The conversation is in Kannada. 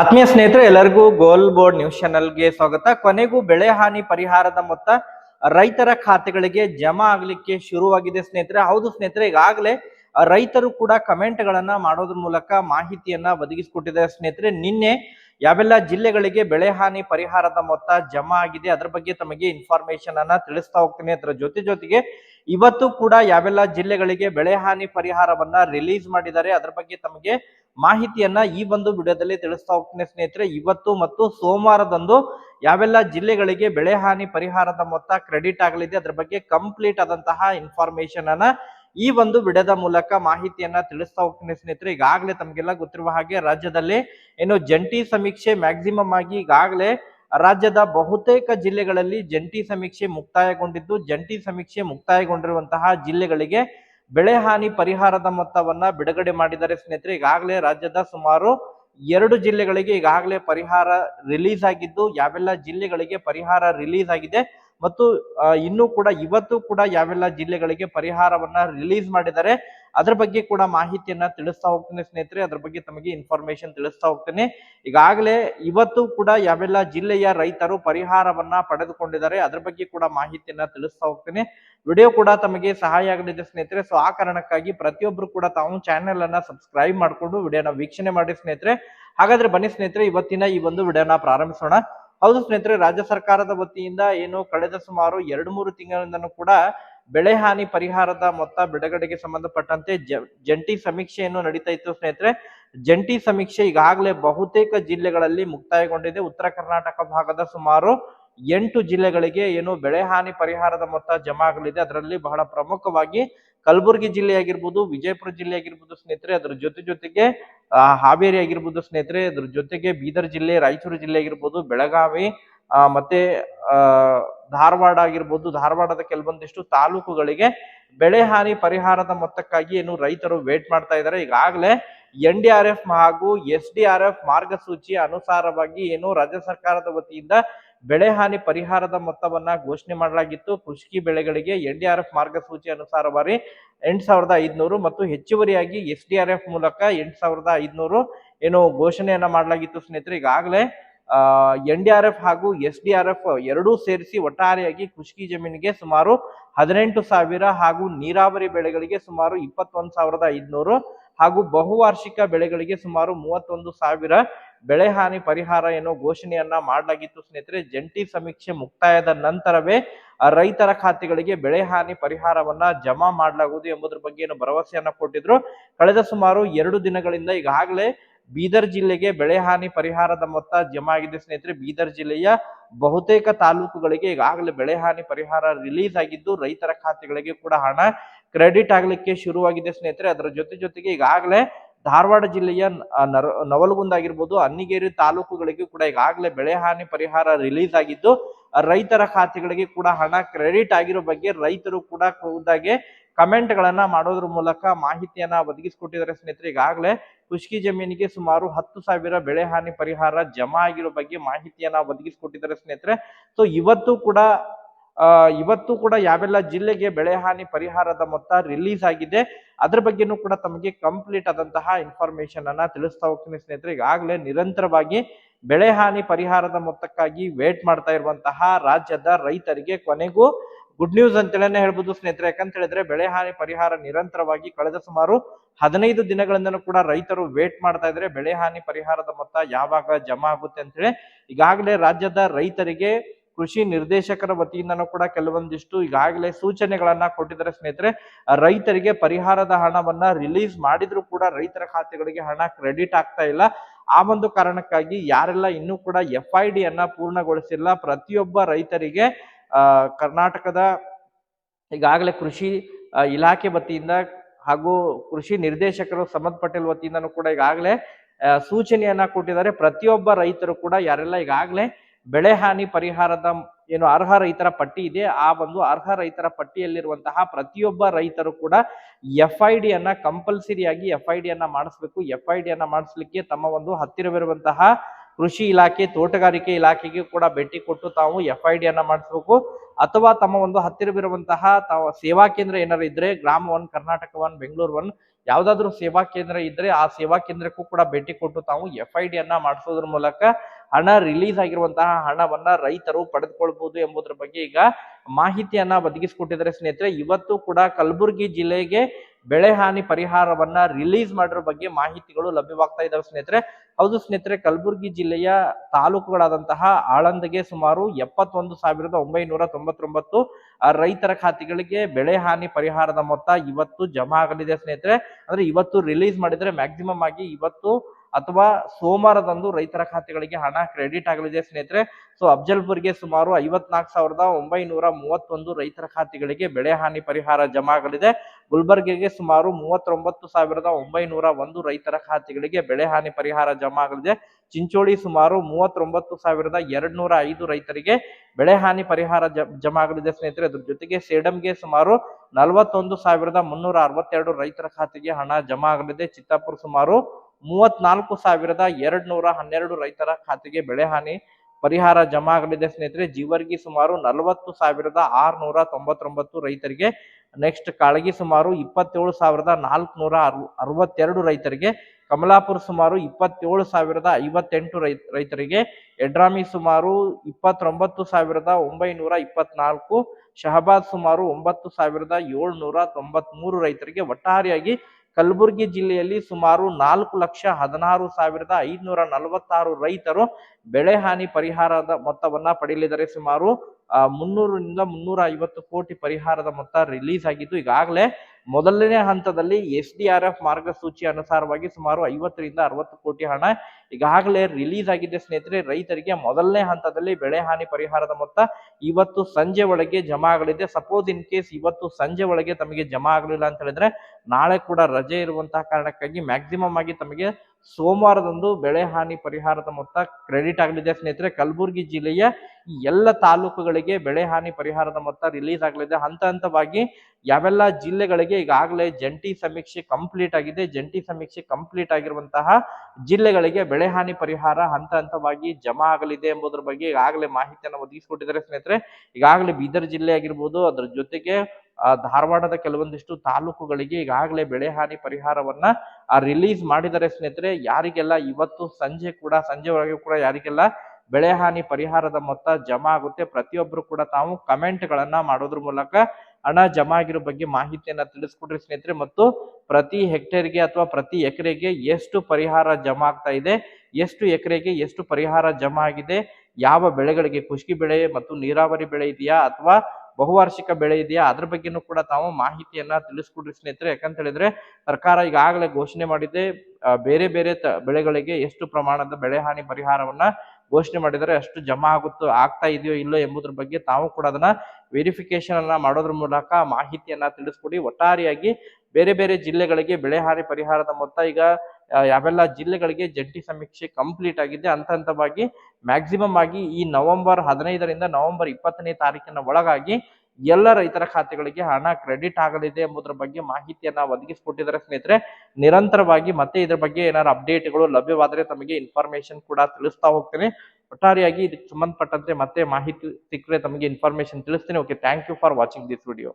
ಆತ್ಮೀಯ ಸ್ನೇಹಿತರೆ, ಎಲ್ಲರಿಗೂ ಗೋಲ್ ಬೋರ್ಡ್ ನ್ಯೂಸ್ ಚಾನೆಲ್ಗೆ ಸ್ವಾಗತ. ಕೊನೆಗೂ ಬೆಳೆ ಹಾನಿ ಪರಿಹಾರದ ಮೊತ್ತ ರೈತರ ಖಾತೆಗಳಿಗೆ ಜಮಾ ಆಗ್ಲಿಕ್ಕೆ ಶುರುವಾಗಿದೆ ಸ್ನೇಹಿತರೆ. ಹೌದು ಸ್ನೇಹಿತರೆ, ಈಗಾಗಲೇ ರೈತರು ಕೂಡ ಕಮೆಂಟ್ ಗಳನ್ನ ಮಾಡೋದ್ರ ಮೂಲಕ ಮಾಹಿತಿಯನ್ನ ಒದಗಿಸಿಕೊಟ್ಟಿದ್ದಾರೆ ಸ್ನೇಹಿತರೆ. ನಿನ್ನೆ ಯಾವೆಲ್ಲ ಜಿಲ್ಲೆಗಳಿಗೆ ಬೆಳೆ ಹಾನಿ ಪರಿಹಾರದ ಮೊತ್ತ ಜಮಾ ಆಗಿದೆ, ಅದರ ಬಗ್ಗೆ ತಮಗೆ ಇನ್ಫಾರ್ಮೇಶನ್ ಅನ್ನ ತಿಳಿಸ್ತಾ ಹೋಗ್ತೀನಿ. ಅದರ ಜೊತೆ ಜೊತೆಗೆ ಇವತ್ತು ಕೂಡ ಯಾವೆಲ್ಲ ಜಿಲ್ಲೆಗಳಿಗೆ ಬೆಳೆ ಹಾನಿ ಪರಿಹಾರವನ್ನ ರಿಲೀಸ್ ಮಾಡಿದ್ದಾರೆ, ಅದರ ಬಗ್ಗೆ ತಮಗೆ ಮಾಹಿತಿಯನ್ನ ಈ ಒಂದು ವಿಡಿಯೋದಲ್ಲಿ ತಿಳಿಸ್ತಾ ಹೋಗ್ತೀನಿ ಸ್ನೇಹಿತರೆ. ಇವತ್ತು ಮತ್ತು ಸೋಮವಾರದಂದು ಯಾವೆಲ್ಲ ಜಿಲ್ಲೆಗಳಿಗೆ ಬೆಳೆ ಹಾನಿ ಪರಿಹಾರದ ಮೊತ್ತ ಕ್ರೆಡಿಟ್ ಆಗಲಿದೆ, ಅದರ ಬಗ್ಗೆ ಕಂಪ್ಲೀಟ್ ಆದಂತಹ ಇನ್ಫಾರ್ಮೇಶನ್ ಅನ್ನ ಈ ಒಂದು ವಿಡಿಯೋದ ಮೂಲಕ ಮಾಹಿತಿಯನ್ನ ತಿಳಿಸ್ತಾ ಹೋಗ್ತೀನಿ ಸ್ನೇಹಿತರೆ. ಈಗಾಗಲೇ ತಮಗೆಲ್ಲ ಗೊತ್ತಿರುವ ಹಾಗೆ ರಾಜ್ಯದಲ್ಲಿ ಏನು ಜಂಟಿ ಸಮೀಕ್ಷೆ ಮ್ಯಾಕ್ಸಿಮಮ್ ಆಗಿ ಈಗಾಗಲೇ ರಾಜ್ಯದ ಬಹುತೇಕ ಜಿಲ್ಲೆಗಳಲ್ಲಿ ಜಂಟಿ ಸಮೀಕ್ಷೆ ಮುಕ್ತಾಯಗೊಂಡಿದ್ದು, ಜಂಟಿ ಸಮೀಕ್ಷೆ ಮುಕ್ತಾಯಗೊಂಡಿರುವಂತಹ ಜಿಲ್ಲೆಗಳಿಗೆ ಬೆಳೆ ಹಾನಿ ಪರಿಹಾರದ ಮೊತ್ತವನ್ನ ಬಿಡುಗಡೆ ಮಾಡಿದ್ದಾರೆ ಸ್ನೇಹಿತರೆ. ಈಗಾಗಲೇ ರಾಜ್ಯದ ಸುಮಾರು ಎರಡು ಜಿಲ್ಲೆಗಳಿಗೆ ಈಗಾಗಲೇ ಪರಿಹಾರ ರಿಲೀಸ್ ಆಗಿದ್ದು, ಯಾವೆಲ್ಲ ಜಿಲ್ಲೆಗಳಿಗೆ ಪರಿಹಾರ ರಿಲೀಸ್ ಆಗಿದೆ ಮತ್ತು ಇನ್ನೂ ಕೂಡ ಇವತ್ತು ಕೂಡ ಯಾವೆಲ್ಲ ಜಿಲ್ಲೆಗಳಿಗೆ ಪರಿಹಾರವನ್ನ ರಿಲೀಸ್ ಮಾಡಿದ್ದಾರೆ, ಅದ್ರ ಬಗ್ಗೆ ಕೂಡ ಮಾಹಿತಿಯನ್ನ ತಿಳಿಸ್ತಾ ಹೋಗ್ತೇನೆ ಸ್ನೇಹಿತರೆ. ಅದ್ರ ಬಗ್ಗೆ ತಮಗೆ ಇನ್ಫಾರ್ಮೇಶನ್ ತಿಳಿಸ್ತಾ ಹೋಗ್ತೇನೆ. ಈಗಾಗಲೇ ಇವತ್ತು ಕೂಡ ಯಾವೆಲ್ಲ ಜಿಲ್ಲೆಯ ರೈತರು ಪರಿಹಾರವನ್ನ ಪಡೆದುಕೊಂಡಿದ್ದಾರೆ, ಅದ್ರ ಬಗ್ಗೆ ಕೂಡ ಮಾಹಿತಿಯನ್ನ ತಿಳಿಸ್ತಾ ಹೋಗ್ತೇನೆ. ವಿಡಿಯೋ ಕೂಡ ತಮಗೆ ಸಹಾಯ ಆಗಲಿದೆ ಸ್ನೇಹಿತರೆ. ಸೊ ಆ ಕಾರಣಕ್ಕಾಗಿ ಪ್ರತಿಯೊಬ್ರು ಕೂಡ ತಾವು ಚಾನೆಲ್ ಅನ್ನ ಸಬ್ಸ್ಕ್ರೈಬ್ ಮಾಡಿಕೊಂಡು ವಿಡಿಯೋನ ವೀಕ್ಷಣೆ ಮಾಡಿ ಸ್ನೇಹಿತರೆ. ಹಾಗಾದ್ರೆ ಬನ್ನಿ ಸ್ನೇಹಿತರೆ, ಇವತ್ತಿನ ಈ ಒಂದು ವಿಡಿಯೋನ ಪ್ರಾರಂಭಿಸೋಣ. ಹೌದು ಸ್ನೇಹಿತರೆ, ರಾಜ್ಯ ಸರ್ಕಾರದ ವತಿಯಿಂದ ಏನು ಕಳೆದ ಸುಮಾರು ಎರಡು ಮೂರು ತಿಂಗಳಿಂದನೂ ಕೂಡ ಬೆಳೆ ಹಾನಿ ಪರಿಹಾರದ ಮೊತ್ತ ಬಿಡುಗಡೆಗೆ ಸಂಬಂಧಪಟ್ಟಂತೆ ಜಂಟಿ ಸಮೀಕ್ಷೆಯನ್ನು ನಡೀತಾ ಇತ್ತು ಸ್ನೇಹಿತರೆ. ಜಂಟಿ ಸಮೀಕ್ಷೆ ಈಗಾಗಲೇ ಬಹುತೇಕ ಜಿಲ್ಲೆಗಳಲ್ಲಿ ಮುಕ್ತಾಯಗೊಂಡಿದೆ. ಉತ್ತರ ಕರ್ನಾಟಕ ಭಾಗದ ಸುಮಾರು ಎಂಟು ಜಿಲ್ಲೆಗಳಿಗೆ ಏನು ಬೆಳೆ ಹಾನಿ ಪರಿಹಾರದ ಮೊತ್ತ ಜಮಾ ಆಗಲಿದೆ. ಅದರಲ್ಲಿ ಬಹಳ ಪ್ರಮುಖವಾಗಿ ಕಲಬುರಗಿ ಜಿಲ್ಲೆ ಆಗಿರ್ಬೋದು ವಿಜಯಪುರ ಜಿಲ್ಲೆ ಆಗಿರ್ಬೋದು ಸ್ನೇಹಿತರೆ ಅದರ ಜೊತೆ ಜೊತೆಗೆ ಆ, ಹಾವೇರಿ ಆಗಿರ್ಬೋದು ಸ್ನೇಹಿತರೆ ಅದ್ರ ಜೊತೆಗೆ ಬೀದರ್ ಜಿಲ್ಲೆ ರಾಯಚೂರು ಜಿಲ್ಲೆ ಆಗಿರ್ಬೋದು ಬೆಳಗಾವಿ ಆ, ಮತ್ತೆ ಧಾರವಾಡ ಆಗಿರ್ಬೋದು ಧಾರವಾಡದ ಕೆಲವೊಂದಿಷ್ಟು ತಾಲೂಕುಗಳಿಗೆ ಬೆಳೆ ಹಾನಿ ಪರಿಹಾರದ ಮೊತ್ತಕ್ಕಾಗಿ ಏನು ರೈತರು ವೇಟ್ ಮಾಡ್ತಾ ಇದ್ದಾರೆ. ಈಗಾಗಲೇ ಎನ್ ಡಿ ಆರ್ ಎಫ್ ಹಾಗೂ ಎಸ್ ಡಿ ಆರ್ ಎಫ್ ಮಾರ್ಗಸೂಚಿ ಅನುಸಾರವಾಗಿ ಏನು ರಾಜ್ಯ ಸರ್ಕಾರದ ವತಿಯಿಂದ ಬೆಳೆ ಹಾನಿ ಪರಿಹಾರದ ಮೊತ್ತವನ್ನ ಘೋಷಣೆ ಮಾಡಲಾಗಿತ್ತು. ಕೃಷಿ ಬೆಳೆಗಳಿಗೆ ಎನ್ ಡಿ ಆರ್ ಎಫ್ ಮಾರ್ಗಸೂಚಿ ಅನುಸಾರವಾಗಿ ಎಂಟು ಸಾವಿರದ ಐದುನೂರು ಮತ್ತು ಹೆಚ್ಚುವರಿಯಾಗಿ ಎಸ್ ಡಿ ಆರ್ ಎಫ್ ಮೂಲಕ ಎಂಟು ಸಾವಿರದ ಐದುನೂರು ಏನು ಘೋಷಣೆಯನ್ನ ಮಾಡಲಾಗಿತ್ತು ಸ್ನೇಹಿತರೆ. ಈಗಾಗಲೇ ಎನ್ ಡಿ ಆರ್ ಎಫ್ ಹಾಗೂ ಎಸ್ ಡಿ ಆರ್ ಎಫ್ ಎರಡೂ ಸೇರಿಸಿ ಒಟ್ಟಾರೆಯಾಗಿ ಕೃಷಿ ಜಮೀನಿಗೆ ಸುಮಾರು ಹದಿನೆಂಟು ಸಾವಿರ ಹಾಗೂ ನೀರಾವರಿ ಬೆಳೆಗಳಿಗೆ ಸುಮಾರು ಇಪ್ಪತ್ತೊಂದು ಸಾವಿರದ ಐದುನೂರು ಹಾಗೂ ಬಹುವಾರ್ಷಿಕ ಬೆಳೆಗಳಿಗೆ ಸುಮಾರು ಮೂವತ್ತೊಂದು ಸಾವಿರ ಬೆಳೆ ಹಾನಿ ಪರಿಹಾರ ಏನೋ ಘೋಷಣೆಯನ್ನ ಮಾಡಲಾಗಿತ್ತು. ಸ್ನೇಹಿತರೆ, ಜಂಟಿ ಸಮೀಕ್ಷೆ ಮುಕ್ತಾಯದ ನಂತರವೇ ರೈತರ ಖಾತೆಗಳಿಗೆ ಬೆಳೆ ಹಾನಿ ಪರಿಹಾರವನ್ನ ಜಮಾ ಮಾಡಲಾಗುವುದು ಎಂಬುದರ ಬಗ್ಗೆ ಏನು ಭರವಸೆಯನ್ನ ಕೊಟ್ಟಿದ್ರು. ಕಳೆದ ಸುಮಾರು ಎರಡು ದಿನಗಳಿಂದ ಈಗಾಗಲೇ ಬೀದರ್ ಜಿಲ್ಲೆಗೆ ಬೆಳೆ ಹಾನಿ ಪರಿಹಾರದ ಮೊತ್ತ ಜಮಾ ಆಗಿದೆ. ಸ್ನೇಹಿತರೆ, ಬೀದರ್ ಜಿಲ್ಲೆಯ ಬಹುತೇಕ ತಾಲೂಕುಗಳಿಗೆ ಈಗಾಗಲೇ ಬೆಳೆ ಹಾನಿ ಪರಿಹಾರ ರಿಲೀಸ್ ಆಗಿದ್ದು, ರೈತರ ಖಾತೆಗಳಿಗೆ ಕೂಡ ಹಣ ಕ್ರೆಡಿಟ್ ಆಗ್ಲಿಕ್ಕೆ ಶುರುವಾಗಿದೆ. ಸ್ನೇಹಿತರೆ, ಅದರ ಜೊತೆ ಜೊತೆಗೆ ಈಗಾಗಲೇ ಧಾರವಾಡ ಜಿಲ್ಲೆಯ ನರ, ನವಲಗುಂದ ಆಗಿರ್ಬೋದು, ಅನ್ನಿಗೇರಿ ತಾಲೂಕುಗಳಿಗೆ ಕೂಡ ಈಗಾಗಲೇ ಬೆಳೆ ಹಾನಿ ಪರಿಹಾರ ರಿಲೀಸ್ ಆಗಿದ್ದು, ರೈತರ ಖಾತೆಗಳಿಗೆ ಕೂಡ ಹಣ ಕ್ರೆಡಿಟ್ ಆಗಿರೋ ಬಗ್ಗೆ ರೈತರು ಕೂಡ ಖುದ್ದಾಗೆ ಕಮೆಂಟ್ ಗಳನ್ನ ಮಾಡೋದ್ರ ಮೂಲಕ ಮಾಹಿತಿಯನ್ನ ಒದಗಿಸಿಕೊಟ್ಟಿದ್ದಾರೆ ಸ್ನೇಹಿತರೆ. ಈಗಾಗಲೇ ಖುಷ್ಕಿ ಜಮೀನಿಗೆ ಸುಮಾರು ಹತ್ತು ಸಾವಿರ ಬೆಳೆ ಹಾನಿ ಪರಿಹಾರ ಜಮಾ ಆಗಿರೋ ಬಗ್ಗೆ ಮಾಹಿತಿಯನ್ನ ಒದಗಿಸಿಕೊಟ್ಟಿದ್ದಾರೆ ಸ್ನೇಹಿತರೆ. ಸೊ ಇವತ್ತು ಕೂಡ ಇವತ್ತು ಕೂಡ ಯಾವೆಲ್ಲ ಜಿಲ್ಲೆಗೆ ಬೆಳೆ ಹಾನಿ ಪರಿಹಾರದ ಮೊತ್ತ ರಿಲೀಸ್ ಆಗಿದೆ, ಅದ್ರ ಬಗ್ಗೆನೂ ಕೂಡ ತಮಗೆ ಕಂಪ್ಲೀಟ್ ಆದಂತಹ ಇನ್ಫಾರ್ಮೇಶನ್ ಅನ್ನ ತಿಳಿಸ್ತಾ ಹೋಗ್ತೀನಿ ಸ್ನೇಹಿತರೆ. ಈಗಾಗಲೇ ನಿರಂತರವಾಗಿ ಬೆಳೆ ಹಾನಿ ಪರಿಹಾರದ ಮೊತ್ತಕ್ಕಾಗಿ ವೇಟ್ ಮಾಡ್ತಾ ಇರುವಂತಹ ರಾಜ್ಯದ ರೈತರಿಗೆ ಕೊನೆಗೂ ಗುಡ್ ನ್ಯೂಸ್ ಅಂತೇಳಿ ಹೇಳ್ಬೋದು ಸ್ನೇಹಿತರೆ. ಯಾಕಂತ ಹೇಳಿದ್ರೆ ಬೆಳೆ ಹಾನಿ ಪರಿಹಾರ ನಿರಂತರವಾಗಿ ಕಳೆದ ಸುಮಾರು ಹದಿನೈದು ದಿನಗಳಿಂದನೂ ಕೂಡ ರೈತರು ವೇಟ್ ಮಾಡ್ತಾ ಇದ್ರೆ ಬೆಳೆ ಹಾನಿ ಪರಿಹಾರದ ಮೊತ್ತ ಯಾವಾಗ ಜಮಾ ಆಗುತ್ತೆ ಅಂತ ಹೇಳಿ ಈಗಾಗಲೇ ರಾಜ್ಯದ ರೈತರಿಗೆ ಕೃಷಿ ನಿರ್ದೇಶಕರ ವತಿಯಿಂದನೂ ಕೂಡ ಕೆಲವೊಂದಿಷ್ಟು ಈಗಾಗಲೇ ಸೂಚನೆಗಳನ್ನ ಕೊಟ್ಟಿದ್ದಾರೆ ಸ್ನೇಹಿತರೆ. ರೈತರಿಗೆ ಪರಿಹಾರದ ಹಣವನ್ನ ರಿಲೀಸ್ ಮಾಡಿದ್ರು ಕೂಡ ರೈತರ ಖಾತೆಗಳಿಗೆ ಹಣ ಕ್ರೆಡಿಟ್ ಆಗ್ತಾ ಇಲ್ಲ. ಆ ಒಂದು ಕಾರಣಕ್ಕಾಗಿ ಯಾರೆಲ್ಲ ಇನ್ನೂ ಕೂಡ ಎಫ್ ಐ ಡಿ ಅನ್ನ ಪೂರ್ಣಗೊಳಿಸಿಲ್ಲ, ಪ್ರತಿಯೊಬ್ಬ ರೈತರಿಗೆ ಕರ್ನಾಟಕದ ಈಗಾಗಲೇ ಕೃಷಿ ಇಲಾಖೆ ವತಿಯಿಂದ ಹಾಗೂ ಕೃಷಿ ನಿರ್ದೇಶಕರು ಸಮದ್ ಪಟೇಲ್ ವತಿಯಿಂದನೂ ಕೂಡ ಈಗಾಗಲೇ ಸೂಚನೆಯನ್ನ ಕೊಟ್ಟಿದ್ದಾರೆ. ಪ್ರತಿಯೊಬ್ಬ ರೈತರು ಕೂಡ ಯಾರೆಲ್ಲ ಈಗಾಗಲೇ ಬೆಳೆ ಹಾನಿ ಪರಿಹಾರದ ಏನು ಅರ್ಹ ರೈತರ ಪಟ್ಟಿ ಇದೆ. ಆ ಒಂದು ಅರ್ಹ ರೈತರ ಪಟ್ಟಿಯಲ್ಲಿರುವಂತಹ ಪ್ರತಿಯೊಬ್ಬ ರೈತರು ಕೂಡ ಎಫ್ ಐ ಡಿ ಅನ್ನ ಕಂಪಲ್ಸರಿಯಾಗಿ ಎಫ್ ಐ ಡಿ ಅನ್ನ ಮಾಡಿಸ್ಬೇಕು. ಎಫ್ ಐ ಡಿ ಅನ್ನ ಮಾಡಿಸ್ಲಿಕ್ಕೆ ತಮ್ಮ ಒಂದು ಹತ್ತಿರವಿರುವಂತಹ ಕೃಷಿ ಇಲಾಖೆ, ತೋಟಗಾರಿಕೆ ಇಲಾಖೆಗೆ ಕೂಡ ಭೇಟಿ ಕೊಟ್ಟು ತಾವು ಎಫ್ ಐ ಡಿ ಅನ್ನ ಮಾಡಿಸ್ಬೇಕು. ಅಥವಾ ತಮ್ಮ ಒಂದು ಹತ್ತಿರವಿರುವಂತಹ ತಾವು ಸೇವಾ ಕೇಂದ್ರ ಏನಾರು ಇದ್ರೆ Grama one, Karnataka one, Bengaluru one, ಯಾವ್ದಾದ್ರು ಸೇವಾ ಕೇಂದ್ರ ಇದ್ರೆ ಆ ಸೇವಾ ಕೇಂದ್ರಕ್ಕೂ ಕೂಡ ಭೇಟಿ ಕೊಟ್ಟು ತಾವು ಎಫ್ ಐ ಡಿ ಅನ್ನ ಮಾಡಿಸೋದ್ರ ಮೂಲಕ ಹಣ ರಿಲೀಸ್ ಆಗಿರುವಂತಹ ಹಣವನ್ನ ರೈತರು ಪಡೆದುಕೊಳ್ಬಹುದು ಎಂಬುದರ ಬಗ್ಗೆ ಈಗ ಮಾಹಿತಿಯನ್ನ ಒದಗಿಸಿಕೊಟ್ಟಿದ್ದಾರೆ ಸ್ನೇಹಿತರೆ. ಇವತ್ತು ಕೂಡ ಕಲಬುರಗಿ ಜಿಲ್ಲೆಗೆ ಬೆಳೆ ಹಾನಿ ಪರಿಹಾರವನ್ನ ರಿಲೀಸ್ ಮಾಡಿರೋ ಬಗ್ಗೆ ಮಾಹಿತಿಗಳು ಲಭ್ಯವಾಗ್ತಾ ಇದಾವೆ ಸ್ನೇಹಿತರೆ. ಹೌದು ಸ್ನೇಹಿತರೆ, ಕಲಬುರಗಿ ಜಿಲ್ಲೆಯ ತಾಲೂಕುಗಳಾದಂತಹ ಆಳಂದಗೆ ಸುಮಾರು ಎಪ್ಪತ್ತೊಂದು ಸಾವಿರದ ಒಂಬೈನೂರ ತೊಂಬತ್ತೊಂಬತ್ತು ರೈತರ ಖಾತೆಗಳಿಗೆ ಬೆಳೆ ಹಾನಿ ಪರಿಹಾರದ ಮೊತ್ತ ಇವತ್ತು ಜಮಾ ಆಗಲಿದೆ ಸ್ನೇಹಿತರೆ. ಅಂದ್ರೆ ಇವತ್ತು ರಿಲೀಸ್ ಮಾಡಿದ್ರೆ ಮ್ಯಾಕ್ಸಿಮಮ್ ಆಗಿ ಇವತ್ತು ಅಥವಾ ಸೋಮವಾರದಂದು ರೈತರ ಖಾತೆಗಳಿಗೆ ಹಣ ಕ್ರೆಡಿಟ್ ಆಗಲಿದೆ ಸ್ನೇಹಿತರೆ. ಸೊ ಅಫ್ಜಲ್ಪುರ್ಗೆ ಸುಮಾರು ಐವತ್ನಾಲ್ಕು ಸಾವಿರದ ಒಂಬೈನೂರ ಮೂವತ್ತೊಂದು ರೈತರ ಖಾತೆಗಳಿಗೆ ಬೆಳೆ ಹಾನಿ ಪರಿಹಾರ ಜಮಾ ಆಗಲಿದೆ. ಗುಲ್ಬರ್ಗೆಗೆ ಸುಮಾರು ಮೂವತ್ತೊಂಬತ್ತು ಸಾವಿರದ ಒಂಬೈನೂರ ಒಂದು ರೈತರ ಖಾತೆಗಳಿಗೆ ಬೆಳೆ ಹಾನಿ ಪರಿಹಾರ ಜಮಾ ಆಗಲಿದೆ. ಚಿಂಚೋಳಿ ಸುಮಾರು ಮೂವತ್ತೊಂಬತ್ತು ಸಾವಿರದ ಎರಡ್ ನೂರ ಐದು ರೈತರಿಗೆ ಬೆಳೆ ಹಾನಿ ಪರಿಹಾರ ಜಮಾ ಆಗಲಿದೆ ಸ್ನೇಹಿತರೆ. ಅದ್ರ ಜೊತೆಗೆ ಸೇಡಂಗೆ ಸುಮಾರು ನಲವತ್ತೊಂದು ಸಾವಿರದ ಮುನ್ನೂರ ಅರವತ್ತೆರಡು ರೈತರ ಖಾತೆಗೆ ಹಣ ಜಮಾ ಆಗಲಿದೆ. ಚಿತ್ತಾಪುರ ಸುಮಾರು ಮೂವತ್ನಾಲ್ಕು ಸಾವಿರದ ಎರಡ್ ನೂರ ಹನ್ನೆರಡು ರೈತರ ಖಾತೆಗೆ ಬೆಳೆ ಹಾನಿ, ಪರಿಹಾರ ಜಮಾ ಆಗಲಿದೆ ಸ್ನೇಹಿತರೆ. ಜೀವರ್ಗಿ ಸುಮಾರು ನಲವತ್ತು ಸಾವಿರದ ಆರ್ನೂರ ತೊಂಬತ್ತೊಂಬತ್ತು ರೈತರಿಗೆ ನೆಕ್ಸ್ಟ್ ಕಾಳಗಿ ಸುಮಾರು ಇಪ್ಪತ್ತೇಳು ಸಾವಿರದ ನಾಲ್ಕುನೂರ ಅರವ ಅರವತ್ತೆರಡು ರೈತರಿಗೆ, ಕಮಲಾಪುರ ಸುಮಾರು ಇಪ್ಪತ್ತೇಳು ಸಾವಿರದ ಐವತ್ತೆಂಟು ರೈ, ರೈತರಿಗೆ, ಎಡ್ರಾಮಿ ಸುಮಾರು ಇಪ್ಪತ್ತೊಂಬತ್ತು ಸಾವಿರದ ಒಂಬೈನೂರ ಇಪ್ಪತ್ನಾಲ್ಕು, ಶಹಬಾದ್ ಸುಮಾರು ಒಂಬತ್ತು ಸಾವಿರದ ಏಳ್ನೂರ ತೊಂಬತ್ಮೂರು ರೈತರಿಗೆ ಒಟ್ಟಾರೆಯಾಗಿ ಕಲಬುರಗಿ ಜಿಲ್ಲೆಯಲ್ಲಿ ಸುಮಾರು ನಾಲ್ಕು ಲಕ್ಷ ಹದಿನಾರು ಸಾವಿರದ ಐದುನೂರ ನಲವತ್ತಾರು ರೈತರು ಬೆಳೆ ಹಾನಿ ಪರಿಹಾರದ ಮೊತ್ತವನ್ನ ಪಡೆಯಲಿದ್ದಾರೆ. ಸುಮಾರು ಮುನ್ನೂರರಿಂದ ಮುನ್ನೂರ ಐವತ್ತು ಕೋಟಿ ಪರಿಹಾರದ ಮೊತ್ತ ರಿಲೀಸ್ ಆಗಿದ್ದು, ಈಗಾಗಲೇ ಮೊದಲನೇ ಹಂತದಲ್ಲಿ ಎಸ್ ಡಿ ಆರ್ ಎಫ್ ಮಾರ್ಗಸೂಚಿ ಅನುಸಾರವಾಗಿ ಸುಮಾರು ಐವತ್ತರಿಂದ ಅರವತ್ತು ಕೋಟಿ ಹಣ ಈಗಾಗಲೇ ರಿಲೀಸ್ ಆಗಿದೆ ಸ್ನೇಹಿತರೆ. ರೈತರಿಗೆ ಮೊದಲನೇ ಹಂತದಲ್ಲಿ ಬೆಳೆ ಹಾನಿ ಪರಿಹಾರದ ಮೊತ್ತ ಇವತ್ತು ಸಂಜೆ ಒಳಗೆ ಜಮಾ ಆಗಲಿದೆ. ಸಪೋಸ್ ಇನ್ ಕೇಸ್ ಇವತ್ತು ಸಂಜೆ ಒಳಗೆ ತಮಗೆ ಜಮಾ ಆಗಲಿಲ್ಲ ಅಂತ ಹೇಳಿದ್ರೆ ನಾಳೆ ಕೂಡ ರಜೆ ಇರುವಂತಹ ಕಾರಣಕ್ಕಾಗಿ ಮ್ಯಾಕ್ಸಿಮಮ್ ಆಗಿ ತಮಗೆ ಸೋಮವಾರದಂದು ಬೆಳೆ ಹಾನಿ ಪರಿಹಾರದ ಮೊತ್ತ ಕ್ರೆಡಿಟ್ ಆಗಲಿದೆ ಸ್ನೇಹಿತರೆ. ಕಲಬುರಗಿ ಜಿಲ್ಲೆಯ ಈ ಎಲ್ಲ ತಾಲೂಕುಗಳಿಗೆ ಬೆಳೆ ಹಾನಿ ಪರಿಹಾರದ ಮೊತ್ತ ರಿಲೀಸ್ ಆಗಲಿದೆ. ಹಂತ ಹಂತವಾಗಿ ಯಾವೆಲ್ಲ ಜಿಲ್ಲೆಗಳಿಗೆ ಈಗಾಗಲೇ ಜಂಟಿ ಸಮೀಕ್ಷೆ ಕಂಪ್ಲೀಟ್ ಆಗಿದೆ. ಜಂಟಿ ಸಮೀಕ್ಷೆ ಕಂಪ್ಲೀಟ್ ಆಗಿರುವಂತಹ ಜಿಲ್ಲೆಗಳಿಗೆ ಬೆಳೆ ಹಾನಿ ಪರಿಹಾರ ಹಂತ ಹಂತವಾಗಿ ಜಮಾ ಆಗಲಿದೆ ಎಂಬುದರ ಬಗ್ಗೆ ಈಗಾಗಲೇ ಮಾಹಿತಿಯನ್ನು ಒದಗಿಸಿಕೊಟ್ಟಿದ್ದಾರೆ ಸ್ನೇಹಿತರೆ. ಈಗಾಗಲೇ ಬೀದರ್ ಜಿಲ್ಲೆ ಆಗಿರ್ಬೋದು, ಅದರ ಜೊತೆಗೆ ಧಾರವಾಡದ ಕೆಲವೊಂದಿಷ್ಟು ತಾಲೂಕುಗಳಿಗೆ ಈಗಾಗಲೇ ಬೆಳೆ ಹಾನಿ ಪರಿಹಾರವನ್ನ ರಿಲೀಸ್ ಮಾಡಿದ್ದಾರೆ ಸ್ನೇಹಿತರೆ. ಯಾರಿಗೆಲ್ಲ ಇವತ್ತು ಸಂಜೆ ಕೂಡ ಸಂಜೆ ಕೂಡ ಯಾರಿಗೆಲ್ಲ ಬೆಳೆ ಹಾನಿ ಪರಿಹಾರದ ಮೊತ್ತ ಜಮಾ ಆಗುತ್ತೆ ಪ್ರತಿಯೊಬ್ಬರು ಕೂಡ ತಾವು ಕಮೆಂಟ್ ಗಳನ್ನ ಮಾಡೋದ್ರ ಮೂಲಕ ಹಣ ಜಮಾ ಆಗಿರೋ ಬಗ್ಗೆ ಮಾಹಿತಿಯನ್ನ ತಿಳಿಸ್ಕೊಡ್ರಿ ಸ್ನೇಹಿತರೆ. ಮತ್ತು ಪ್ರತಿ ಹೆಕ್ಟೇರ್ಗೆ ಅಥವಾ ಪ್ರತಿ ಎಕರೆಗೆ ಎಷ್ಟು ಪರಿಹಾರ ಜಮಾ ಆಗ್ತಾ ಇದೆ, ಎಷ್ಟು ಎಕರೆಗೆ ಎಷ್ಟು ಪರಿಹಾರ ಜಮಾ ಆಗಿದೆ, ಯಾವ ಬೆಳೆಗಳಿಗೆ ಖುಷ್ಕಿ ಬೆಳೆ ಮತ್ತು ನೀರಾವರಿ ಬೆಳೆ ಇದೆಯಾ ಅಥವಾ ಬಹುವಾರ್ಷಿಕ ಬೆಳೆ ಇದೆಯಾ, ಅದ್ರ ಬಗ್ಗೆನೂ ಕೂಡ ತಾವು ಮಾಹಿತಿಯನ್ನ ತಿಳಿಸ್ಕೊಡ್ರಿ ಸ್ನೇಹಿತರೆ. ಯಾಕಂತ ಹೇಳಿದ್ರೆ ಸರ್ಕಾರ ಈಗಾಗಲೇ ಘೋಷಣೆ ಮಾಡಿದೆ ಬೇರೆ ಬೇರೆ ಬೆಳೆಗಳಿಗೆ ಎಷ್ಟು ಪ್ರಮಾಣದ ಬೆಳೆ ಹಾನಿ ಪರಿಹಾರವನ್ನ ಘೋಷಣೆ ಮಾಡಿದರೆ ಅಷ್ಟು ಜಮಾ ಆಗುತ್ತೋ, ಆಗ್ತಾ ಇದೆಯೋ ಇಲ್ಲೋ ಎಂಬುದ್ರ ಬಗ್ಗೆ ತಾವು ಕೂಡ ಅದನ್ನ ವೆರಿಫಿಕೇಶನ್ ಅನ್ನ ಮಾಡೋದ್ರ ಮೂಲಕ ಮಾಹಿತಿಯನ್ನ ತಿಳಿಸ್ಕೊಡಿ. ಒಟ್ಟಾರೆಯಾಗಿ ಬೇರೆ ಬೇರೆ ಜಿಲ್ಲೆಗಳಿಗೆ ಬೆಳೆ ಹಾನಿ ಪರಿಹಾರದ ಮೊತ್ತ ಈಗ ಯಾವೆಲ್ಲ ಜಿಲ್ಲೆಗಳಿಗೆ ಜಂಟಿ ಸಮೀಕ್ಷೆ ಕಂಪ್ಲೀಟ್ ಆಗಿದೆ ಹಂತ ಹಂತವಾಗಿ ಮ್ಯಾಕ್ಸಿಮಮ್ ಆಗಿ ಈ ನವೆಂಬರ್ ಹದಿನೈದರಿಂದ ನವೆಂಬರ್ ಇಪ್ಪತ್ತನೇ ತಾರೀಕಿನ ಒಳಗಾಗಿ ಎಲ್ಲ ರೈತರ ಖಾತೆಗಳಿಗೆ ಹಣ ಕ್ರೆಡಿಟ್ ಆಗಲಿದೆ ಎಂಬುದರ ಬಗ್ಗೆ ಮಾಹಿತಿಯನ್ನ ಒದಗಿಸಿಕೊಟ್ಟಿದ್ದಾರೆ ಸ್ನೇಹಿತರೆ. ನಿರಂತರವಾಗಿ ಮತ್ತೆ ಇದ್ರ ಬಗ್ಗೆ ಏನಾದ್ರು ಅಪ್ಡೇಟ್ಗಳು ಲಭ್ಯವಾದರೆ ತಮಗೆ ಇನ್ಫಾರ್ಮೇಶನ್ ಕೂಡ ತಿಳಿಸ್ತಾ ಹೋಗ್ತೇನೆ. ಒಟ್ಟಾರೆಯಾಗಿ ಇದಕ್ಕೆ ಸಂಬಂಧಪಟ್ಟಂತೆ ಮತ್ತೆ ಮಾಹಿತಿ ಸಿಕ್ಕರೆ ತಮಗೆ information ತಿಳಿಸ್ತೇನೆ. Okay thank you for watching this video